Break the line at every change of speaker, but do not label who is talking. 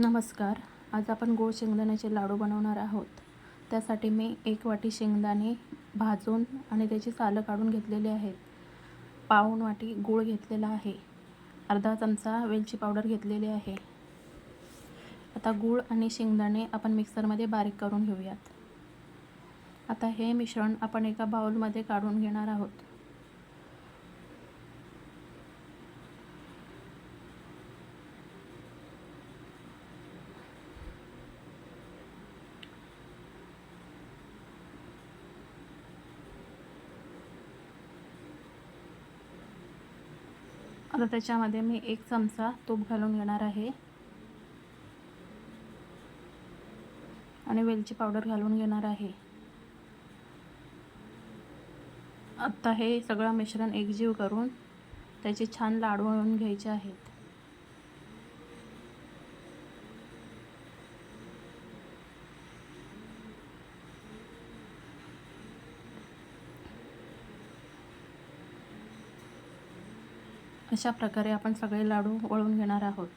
नमस्कार. आज आपण गोड शेंगदाण्याचे लाडू बनवणार आहोत. त्यासाठी मी एक वाटी शेंगदाणे भाजून आणि त्याची सालं काढून घेतलेली आहेत. पाऊण वाटी गूळ घेतलेला आहे. अर्धा चमचा वेलची पावडर घेतलेली आहे. आता गूळ आणि शेंगदाणे आपण मिक्सरमध्ये बारीक करून घेऊयात. आता हे मिश्रण आपण एका बाउलमध्ये काढून घेणार आहोत. आता त्याच्यामध्ये मी एक चमचा तूप घालून घेणार आहे. आणि वेलची पावडर घालून घेणार आहे. आत्ता हे सगळं मिश्रण एकजीव करून त्याचे छान लाडू वळून घ्यायचे आहेत. अशा प्रकारे आपण सगळे लाडू वळून घेणार आहोत.